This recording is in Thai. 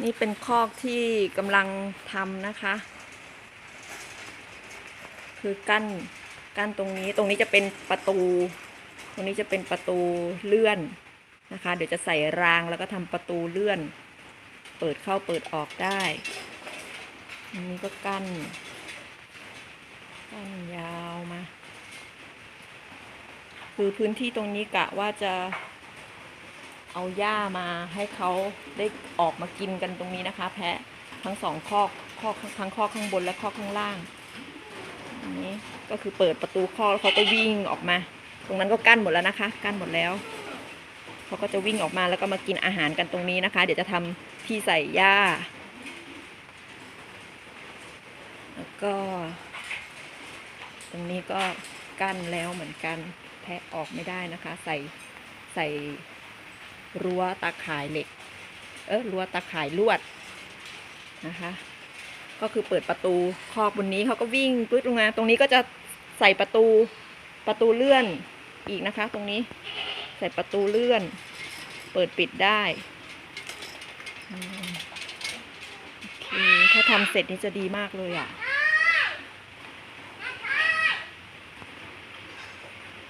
นี่เป็นคอกที่กำลังทำนะคะ คือกั้นกั้นตรงนี้ตรงนี้จะเป็นประตู ตรงนี้จะเป็นประตูเลื่อนนะคะ เดี๋ยวจะใส่รางแล้วก็ทำประตูเลื่อน เปิดเข้าเปิดออกได้อันนี้ก็กั้นกั้นยาวมา คือพื้นที่ตรงนี้กะว่าจะ เอาหญ้ามาให้เขาได้ออกมากินกันตรงนี้นะคะ แพะทั้งสองคอกคอกทั้งคอกข้างบนและคอกข้างล่างอันนี้ก็คือเปิดประตูคอกแล้วเขาก็วิ่งออกมา ตรงนั้นก็กั้นหมดแล้วนะคะ กั้นหมดแล้วเขาก็จะวิ่งออกมาแล้วก็มากินอาหารกันตรงนี้นะคะ เดี๋ยวจะทำที่ใส่หญ้า แล้วก็ ตรงนี้ก็กั้นแล้วเหมือนกัน แพะออกไม่ได้นะคะ ใส่ใส่ รั้วตาข่ายเหล็ก เออรั้วตาข่ายลวดนะคะ ก็คือเปิดประตูคอกบนนี้เขาก็วิ่งปื๊ดลงมา ตรงนี้ก็จะใส่ประตูประตูเลื่อนอีกนะคะ ตรงนี้ใส่ประตูเลื่อน เปิดปิดได้โอเคถ้าทำเสร็จนี่จะดีมากเลยอะ